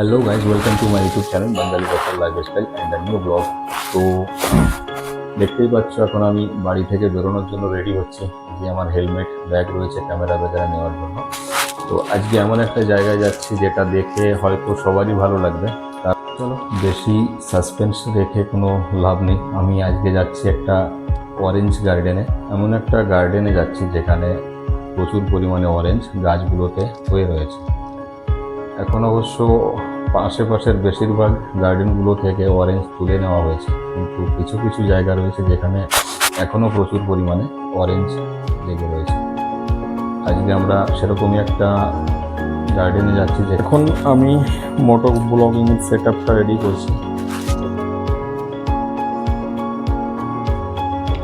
Hello guys welcome to my YouTube channel Bangali বছর life style and a new vlog তো দেখতেই পাচ্ছ, এখন আমি বাড়ি থেকে বেরোনোর জন্য রেডি হচ্ছি। যে আমার হেলমেট ব্যাগ রয়েছে ক্যামেরা বেগারা নেওয়ার জন্য। তো আজকে এমন একটা জায়গায় যাচ্ছি যেটা দেখে হয়তো সবারই ভালো লাগবে। তার চলো, বেশি সাসপেন্স রেখে কোনো লাভ নেই। আমি আজকে যাচ্ছি একটা অরেঞ্জ গার্ডেনে এমন একটা গার্ডেনে যাচ্ছি যেখানে প্রচুর পরিমাণে অরেঞ্জ গাছগুলোতে হয়ে রয়েছে। এখন অবশ্য আশেপাশের বেশিরভাগ গার্ডেনগুলো থেকে অরেঞ্জ তুলে নেওয়া হয়েছে। কিন্তু কিছু কিছু জায়গা রয়েছে যেখানে এখনও প্রচুর পরিমাণে অরেঞ্জ লেগে রয়েছে। আজকে আমরা সেরকমই একটা গার্ডেনে যাচ্ছি যে এখন আমি মোটো ব্লগিং সেট আপটা রেডি করছি।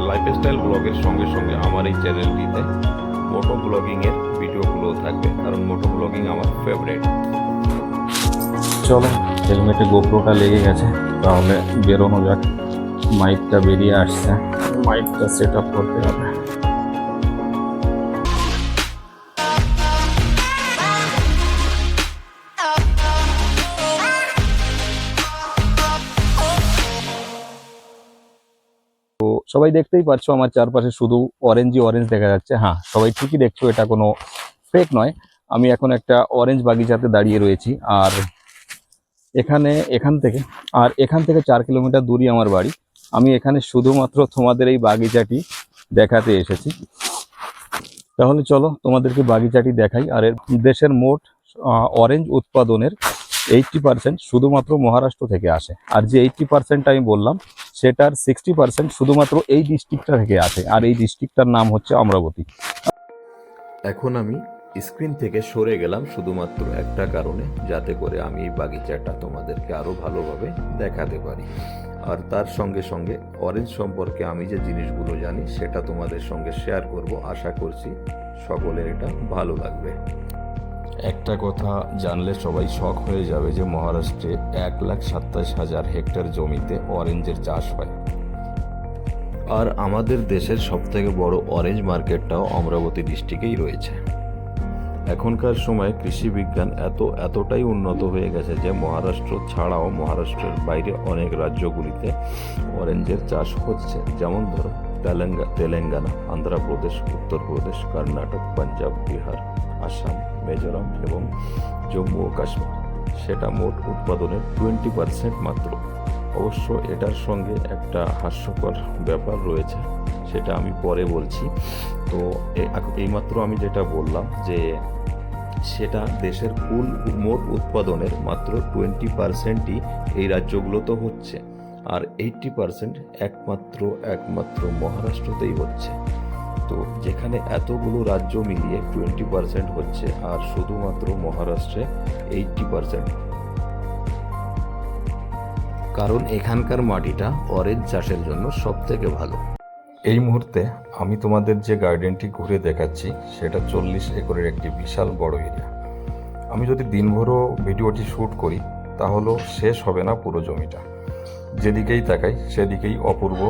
লাইফস্টাইল ব্লগের সঙ্গে সঙ্গে আমার এই চ্যানেলটিতে মোটো ব্লগিংয়ের ভিডিওগুলো থাকবে। কারণ মোটো ব্লগিং আমার ফেভারিট চলো হেলমেটে গোপ্রোটা লেগে গেছে, তাহলে বেরোনো যাক। মাইকটা বেরিয়ে আসছে, মাইকটা সেট আপ করতে হবে। সবাই দেখতেই পাচ্ছ আমার চারপাশে শুধু অরেঞ্জই অরেঞ্জ দেখা যাচ্ছে। হ্যাঁ সবাই ঠিকই দেখছ, এটা কোনো ফেক নয়। আমি এখন একটা অরেঞ্জ বাগিচাতে দাঁড়িয়ে রয়েছি, আর এখানে, এখান থেকে, আর এখান থেকে চার কিলোমিটার দূরই আমার বাড়ি। আমি এখানে শুধুমাত্র তোমাদের এই বাগিচাটি দেখাতে এসেছি। তাহলে চলো তোমাদেরকে বাগিচাটি দেখাই। আর এর দেশের মোট অরেঞ্জ উৎপাদনের এইটটি পার্সেন্ট শুধুমাত্র মহারাষ্ট্র থেকে আসে। আর যে এইটটি পার্সেন্ট আমি বললাম, সেটার সিক্সটি পার্সেন্ট শুধুমাত্র এই ডিস্ট্রিক্টটা থেকে আসে। আর এই ডিস্ট্রিক্টটার নাম হচ্ছে অমরাবতী। এখন আমি স্ক্রিন থেকে সরে গেলাম শুধুমাত্র একটা কারণে যাতে করে আমি এই বাগিচাটা তোমাদেরকে আরও ভালোভাবে দেখাতে পারি। আর তার সঙ্গে সঙ্গে অরেঞ্জ সম্পর্কে আমি যে জিনিসগুলো জানি সেটা তোমাদের সঙ্গে শেয়ার করব। আশা করছি সকলের এটা ভালো লাগবে। একটা কথা জানলে সবাই শখ হয়ে যাবে যে মহারাষ্ট্রে এক লাখ সাতাশ হাজার হেক্টর জমিতে অরেঞ্জের চাষ হয়। আর আমাদের দেশের সবথেকে বড় অরেঞ্জ মার্কেটটাও অমরাবতী ডিস্ট্রিক্টেই রয়েছে। এখনকার সময়ে কৃষি বিজ্ঞান এত, এতটাই উন্নত হয়ে গেছে যে মহারাষ্ট্র ছাড়াও মহারাষ্ট্রের বাইরে অনেক রাজ্যগুলিতে অরেঞ্জের চাষ হচ্ছে। যেমন ধরো, তেলেঙ্গা, তেলেঙ্গানা অন্ধ্রপ্রদেশ উত্তরপ্রদেশ, কর্ণাটক, পাঞ্জাব, বিহার, আসাম, মিজোরাম এবং জম্মু ও কাশ্মীর। সেটা মোট উৎপাদনের টোয়েন্টি পার্সেন্ট মাত্র। অবশ্য এটার সঙ্গে একটা হাস্যকর ব্যাপার রয়েছে। সেটা আমি পরে বলছি। তো এইমাত্র আমি যেটা বললাম যে সেটা দেশের কুল মোট উৎপাদনের মাত্র টোয়েন্টি পার্সেন্টই এই রাজ্যগুলোতে হচ্ছে। আর এইটটি পার্সেন্ট একমাত্র একমাত্র মহারাষ্ট্রতেই হচ্ছে। তো যেখানে এতগুলো রাজ্য মিলিয়ে টোয়েন্টি পার্সেন্ট হচ্ছে আর শুধুমাত্র মহারাষ্ট্রে এইটটি পার্সেন্ট। কারণ এখানকার মাটিটা অরেঞ্জ চাষের জন্য সব থেকে ভালো। এই মুহূর্তে আমি তোমাদের যে গার্ডেনটি ঘুরে দেখাচ্ছি, সেটা চল্লিশ একরের একটি বিশাল বড় এরিয়া আমি যদি দিনভরও ভিডিওটি শ্যুট করি, তাহলেও শেষ হবে না পুরো জমিটা। যেদিকেই তাকাই, সেদিকেই অপূর্ব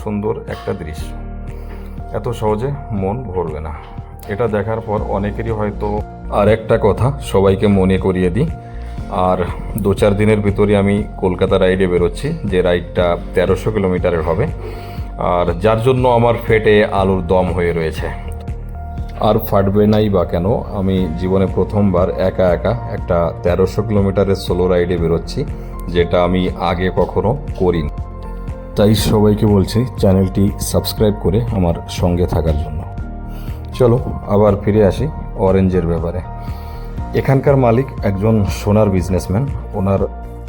সুন্দর একটা দৃশ্য। এত সহজে মন ভরবে না। এটা দেখার পর অনেকেরই হয়তো আর একটা কথা সবাইকে মনে করিয়ে দিই। আর দু চার দিনের ভিতরে আমি কলকাতা রাইডে বেরোচ্ছি, যে রাইডটা তেরোশো কিলোমিটারের হবে। আর যার জন্য আমার ফেটে আলুর দম হয়ে রয়েছে। আর ফাটবে নাই বা কেন? আমি জীবনে প্রথমবার একা একা একটা তেরোশো কিলোমিটারের সোলো রাইডে বেরোচ্ছি, যেটা আমি আগে কখনো করিনি। তাই সবাইকে বলছি, চ্যানেলটি সাবস্ক্রাইব করে আমার সঙ্গে থাকার জন্য। চলো, আবার ফিরে আসি অরেঞ্জের ব্যাপারে। এখানকার মালিক একজন সোনার বিজনেসম্যান ওনার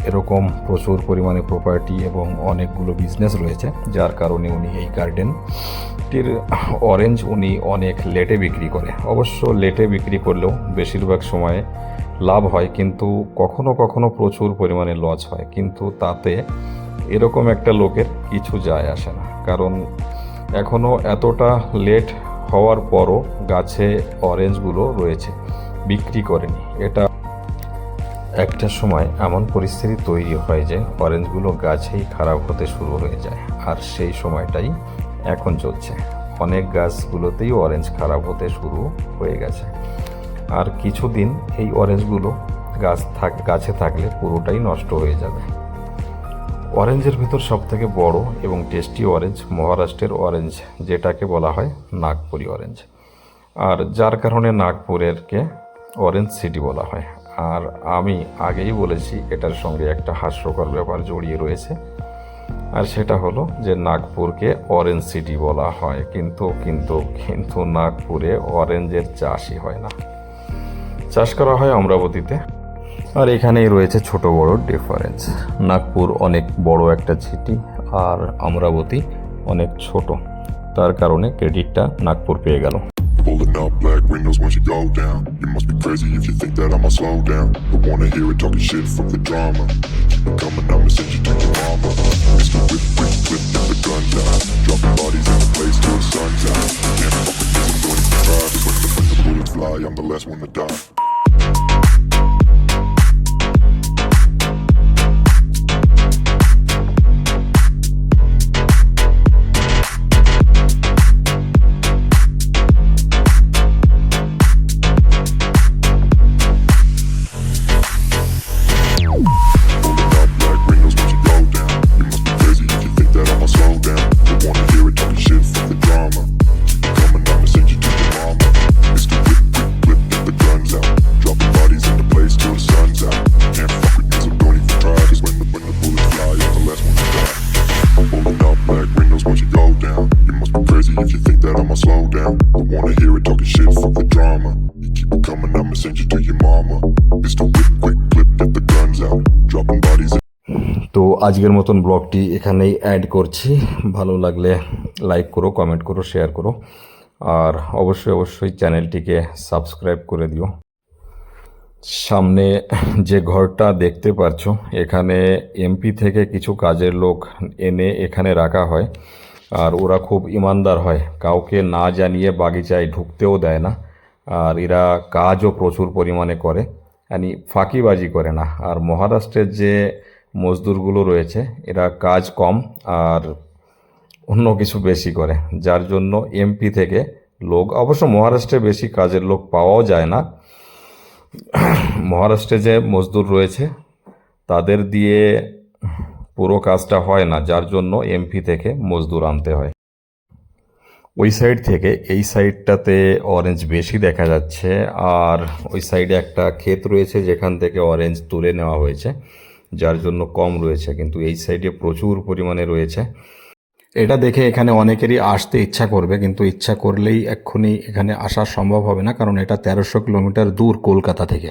এরকম প্রচুর পরিমাণে প্রপার্টি এবং অনেকগুলো বিজনেস রয়েছে, যার কারণে উনি এই গার্ডেনটির অরেঞ্জ উনি অনেক লেটে বিক্রি করে। অবশ্য লেটে বিক্রি করলেও বেশিরভাগ সময়ে লাভ হয়, কিন্তু কখনো কখনো প্রচুর পরিমাণে লস হয়। কিন্তু তাতে এরকম একটা লোকের কিছু যায় আসে না। কারণ এখনও এতটা লেট হওয়ার পরও গাছে অরেঞ্জগুলো রয়েছে, বিক্রি করেনি। এটা একটা সময় এমন পরিস্থিতি তৈরি হয় যে অরেঞ্জগুলো গাছেই খারাপ হতে শুরু হয়ে যায়, আর সেই সময়টাই এখন চলছে। অনেক গাছগুলোতেই অরেঞ্জ খারাপ হতে শুরু হয়ে গেছে। আর কিছুদিন এই অরেঞ্জগুলো গাছ থাক গাছে থাকলে পুরোটাই নষ্ট হয়ে যাবে। অরেঞ্জের ভিতর সব থেকে বড় এবং টেস্টি অরেঞ্জ মহারাষ্ট্রের অরেঞ্জ, যেটাকে বলা হয় নাগপুরি অরেঞ্জ। আর যার কারণে নাগপুরেরকে অরেঞ্জ সিটি বলা হয়। আর আমি আগেই বলেছি, এটার সঙ্গে একটা হাস্যকর ব্যাপার জড়িয়ে রয়েছে। আর সেটা হলো যে নাগপুরকে অরেঞ্জ সিটি বলা হয়, কিন্তু কিন্তু কিন্তু নাগপুরে অরেঞ্জের চাষই হয় না। চাষ করা হয় অমরাবতীতে। আর এখানেই রয়েছে ছোট বড় ডিফারেন্স নাগপুর অনেক বড় একটা সিটি আর অমরাবতী অনেক ছোট। তার কারণে ক্রেডিটটা নাগপুর পেয়ে গেল। Up once you go down. You must be crazy if you think that I'ma slow down. But wanna hear it talking shit from the drama. Keep it coming, I'ma send you to your mama. Mr. Whip, whip, whip, get the guns out. Dropping bodies in the place till the sun's out. Can't fuck with this, I'm try. The bullets fly, I'm the last one to die. আজকের মতন ব্লগটি এখানেই add করছি। ভালো লাগলে like করো comment করো share করো। আর অবশ্যই অবশ্যই চ্যানেলটিকে সাবস্ক্রাইব করে দিও। সামনে যে ঘরটা দেখতে পারছ, এখানে এমপি থেকে কিছু কাজের লোক এনে এখানে রাখা হয়। আর ওরা খুব ইমানদার হয়। কাউকে না জানিয়ে বাগিচায় ঢুকতেও দেয় না। আর এরা কাজও প্রচুর পরিমাণে করে। মানে ফাঁকিবাজি করে না। আর মহারাষ্ট্রের যে মজদুরগুলো রয়েছে। এরা কাজ কম আর অন্য কিছু বেশি করে। যার জন্য এমপি থেকে লোক, অবশ্য মহারাষ্ট্রে বেশি কাজের লোক পাওয়াও যায় না। মহারাষ্ট্রে যে মজদুর রয়েছে, তাদের দিয়ে পুরো কাজটা হয় না, যার জন্য এমপি থেকে মজদুর আনতে হয়। ওই সাইড থেকে, এই সাইডটাতে অরেঞ্জ বেশি দেখা যাচ্ছে আর ওই সাইডে একটা ক্ষেত রয়েছে, যেখান থেকে অরেঞ্জ তুলে নেওয়া হয়েছে। যার জন্য কম রয়েছে, কিন্তু এই সাইডে প্রচুর পরিমাণে রয়েছে। এটা দেখে এখানে অনেকেরই আসতে ইচ্ছা করবে, কিন্তু ইচ্ছা করলেই এক্ষুনি এখানে আসা সম্ভব হবে না, কারণ এটা তেরোশো কিলোমিটার দূর কলকাতা থেকে।